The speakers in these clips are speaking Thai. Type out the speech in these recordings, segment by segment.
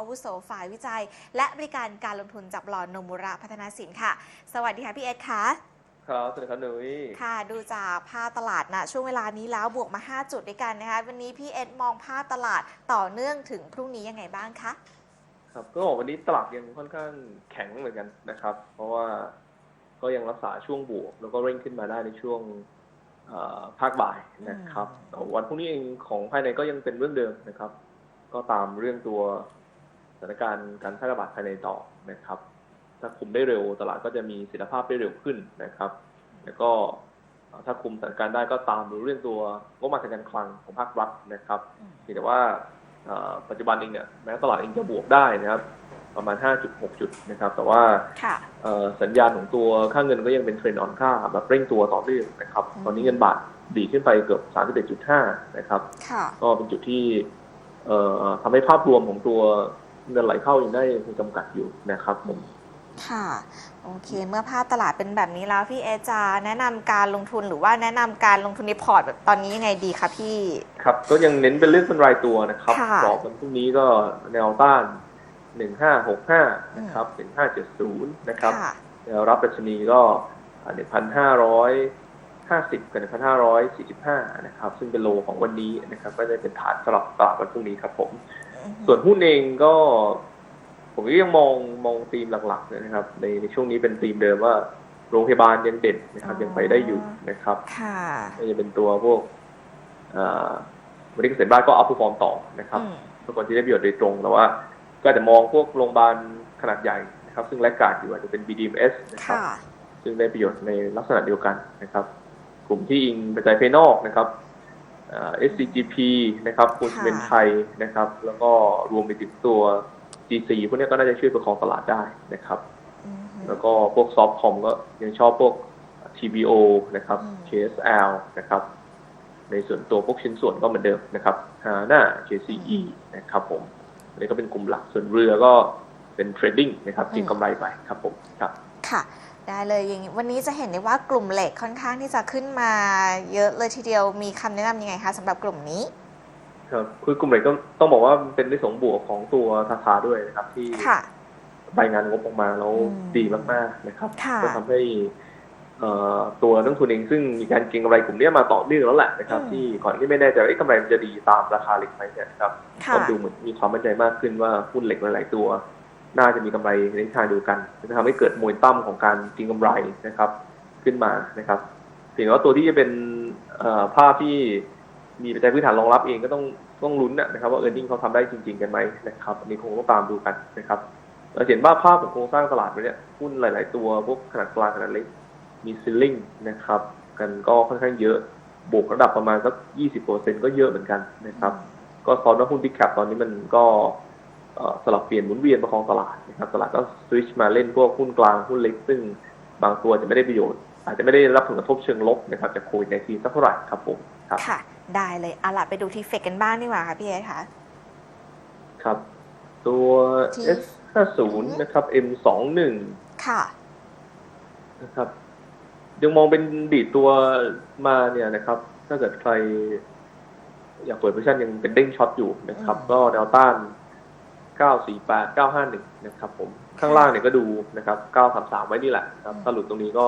อาวุโสฝ่ายวิจัย และบริการการลงทุนจากบลอนโนมุระพัฒนาสินค่ะ สวัสดีค่ะพี่เอสค่ะครับสวัสดีครับหนุ่ยค่ะ ดูจากภาพตลาดนะช่วงเวลานี้แล้วบวกมา 5 จุดด้วยกันนะคะวันนี้พี่เอสมองภาพตลาดต่อเนื่องถึงพรุ่งนี้ยังไงบ้างคะครับก็บอกวันนี้ตลาดยังค่อนข้างแข็งเหมือนกันนะครับ เพราะว่าก็ยังรักษาช่วงบวก แล้วก็เร่งขึ้นมาได้ในช่วงเอ่อภาคบ่ายนะครับอืมแต่วันพรุ่งนี้เองของภายในก็ยังเป็นเรื่องเดิมนะครับ ก็ตามเรื่องตัว สถานการณ์การแพร่ระบาดภายในต่อนะครับ ถ้าคุมได้เร็วตลาดก็จะมีเสถียรภาพได้เร็วขึ้นนะครับ แล้วก็เอ่อถ้าคุมสถานการณ์ได้ก็ตามดูเรื่องตัวงบประมาณทางการคลังของภาครัฐนะครับอืมเพียงแต่ว่าเอ่อปัจจุบันเองเนี่ยแม้ตลาดเองจะบวกได้นะครับประมาณ 5.6 จุดนะครับ แต่ว่าค่ะเอ่อสัญญาณของตัวค่าเงินก็ยังเป็นเทรนด์อ่อนค่าแบบเร่งตัวต่อเนื่องนะครับอืมตอนนี้เงินบาทดีดขึ้นไปเกือบ 31.5 นะครับค่ะก็เป็นจุดที่เอ่อทำให้ภาพรวมของตัว เงินไหลเข้ายังได้มีจำกัดอยู่นะครับผมค่ะ โอเค เมื่อภาพตลาดเป็นแบบนี้แล้วพี่เอสจะแนะนำการลงทุนหรือว่าแนะนำการลงทุนในพอร์ตแบบตอนนี้ยังไงดีคะพี่ ครับ ก็ยังเน้นเป็นเรื่องเป็นรายตัวนะครับค่ะกรอบวันพรุ่งนี้ก็แนวต้าน1565นะครับ1570นะครับค่ะแนวรับดัชนีก็หนึ่งพันห้าร้อยห้าสิบกับหนึ่งพันห้าร้อยสี่สิบห้านะครับ ซึ่งเป็นโลของวันนี้นะครับ ก็จะเป็นฐานสำหรับตลาดวันพรุ่งนี้ครับผม ส่วนหุ้นเองก็ ผมก็ยังมองมองธีมหลักๆนะครับ ในในช่วงนี้เป็นธีมเดิมว่า โรงพยาบาลยังเด่นนะครับ ยังไปได้อยู่นะครับ ค่ะก็จะเป็นตัวพวกเอ่อวันนี้เกษตรบ้านก็อัพพอร์มต่อนะครับอืมทุกคนที่ได้ประโยชน์โดยตรงแต่ว่า ก็อาจจะมองพวกโรงพยาบาลขนาดใหญ่นะครับ ซึ่งแลกการดอยู่อาจจะเป็น BDMS นะครับค่ะซึ่งได้ประโยชน์ในลักษณะเดียวกันนะครับ กลุ่มที่อิงปัจจัยภายนอกนะครับเอ่อ SCGP นะครับปูนซีเมนต์ไทยนะครับ แล้วก็รวมไปถึงตัว GC พวกนี้ก็น่าจะช่วยประคองตลาดได้นะครับอืมแล้วก็พวกซอฟต์คอมก็ยังชอบพวก TBO นะครับอืม KSL นะครับ ในส่วนตัวพวกชิ้นส่วนก็เหมือนเดิมนะครับ HANA JCE นะครับผมอันนี้ก็เป็นกลุ่มหลักส่วนเรือก็เป็นเทรดดิ้งนะครับเก็งกำไรไปครับผมครับค่ะ ได้เลยอย่างนี้วันนี้จะเห็นได้ว่ากลุ่มเหล็กค่อนข้างที่จะขึ้นมาเยอะเลยทีเดียวมีคำแนะนำยังไงคะสำหรับกลุ่มนี้ครับคือกลุ่มไหนก็ต้องบอกว่าเป็นในสงบวกของตัวทาทาด้วยนะครับ ที่ค่ะรายงานงบออกมาแล้วอืมดีมากๆนะครับค่ะก็ทำให้เอ่อตัวนักลงทุนเองซึ่งมีการเก็งกำไรกลุ่มนี้มาต่อเนื่องแล้วแหละนะครับอืมที่ก่อนที่ไม่แน่ใจว่าเอ๊ะกำไรมันจะดีตามราคาเหล็กไหมเนี่ยนะครับค่ะก็ดูเหมือนมีความมั่นใจมากขึ้นว่าหุ้นเหล็กหลายๆตัว น่าจะมีกำไรในทิศทางเดียวกันจะทำให้เกิดโมเมนตัมของการกิงกำไรนะครับ ขึ้นมานะครับเพียงว่าตัวที่จะเป็นภาพที่มีปัจจัยพื้นฐานรองรับเองก็ต้องต้องลุ้นนะครับว่าเออร์เน็งเขาทำได้จริง ๆ กันไหมนะครับอันนี้คงต้องตามดูกันนะครับเราเห็นว่าภาพของโครงสร้างตลาดไปเนี่ยหุ้นหลาย ๆ ตัวพวกขนาดกลางขนาดเล็กมีซิลลิงนะครับ กันก็ค่อนข้างเยอะบวกระดับประมาณสัก 20%ก็เยอะเหมือนกันนะครับ ก็ซ้อนว่าหุ้นบิ๊กแคปตอนนี้มันก็ สลับเปลี่ยนหมุนเวียนประคองตลาดนะครับตลาดก็สวิตชมาเล่นพวกหุ้นกลางหุ้นเล็ก ซึ่งบางตัวจะไม่ได้ประโยชน์ อาจจะไม่ได้รับผลกระทบเชิงลบนะครับจากโควิดในทีสักเท่าไหร่ครับผมครับค่ะ ได้เลยเอาล่ะไปดูทีเฟกกันบ้างดีกว่าค่ะพี่เอสค่ะครับ ตัวที่ S50 นะครับ M21 ค่ะนะครับยังมองเป็นดีดตัวมาเนี่ยนะครับ ถ้าเกิดใคร อยากเปิดโพซิชั่นยังเป็นเด้งช็อตอยู่นะครับอืมก็แนวต้าน 948 951 นะครับผมข้างล่างเนี่ยก็ดูนะครับ 933 ไว้นี่แหละนะครับถ้าหลุดตรงนี้ก็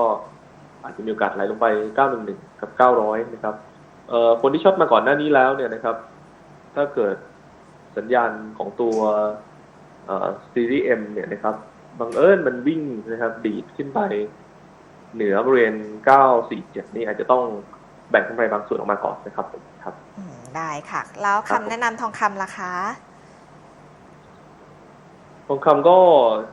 อาจจะมีโอกาสไหลลงไป 911 กับ 900 นะครับเอ่อคนที่ช็อตมาก่อนหน้านี้แล้วเนี่ยนะครับ ถ้าเกิดสัญญาณของตัวเอ่อซีรีส์ M เนี่ยนะครับบังเอิญมันวิ่งนะครับ ดีดขึ้นไปเหนือบริเวณ 947 นี่อาจจะต้องแบ่งกำไรบางส่วนออกมาก่อนนะครับผมครับอืมได้ค่ะ แล้วครัคำบผมแนะนำทองคำล่ะคะท องคำก็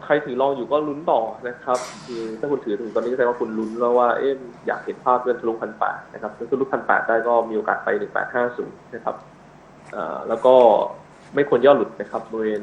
ใครถือรองอยู่ก็ลุ้นต่อนะครับ คือถ้าคุณถือถึงตอนนี้ก็แสดงว่าคุณลุ้นแล้วว่าเอ๊ะอยากเห็นภาพเกินทะลุพันแปดนะครับถ้าทะลุพันแปดได้ก็มีโอกาสไปหนึ่งแปดห้าศูนย์นะครับเอ่อแล้วก็ไม่ควรย่อหลุดนะครับบริเวณ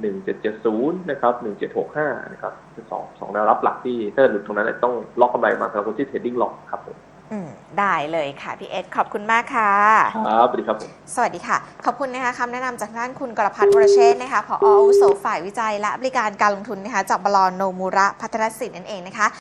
หนึ่งเจ็ดเจ็ดศูนย์นะครับหนึ่งเจ็ดหกห้านะครับสองสองแนวรับหลักที่ถ้าหลุดตรงนั้นต้องล็อกกำไรมาสำหรับคนที่เทรดดิ้งล็อกครับผม อืมได้เลยค่ะพี่เอสขอบคุณมากค่ะ ครับสวัสดีครับผม สวัสดีค่ะ ขอบคุณนะคะคำแนะนำจากท่านคุณกรพัฒน์วรเชษฐ์นะคะผออาวุโสฝ่ายวิจัยและบริการการลงทุนนะคะจากบลอนโนมูระพัฒนสินนั่นเองนะคะ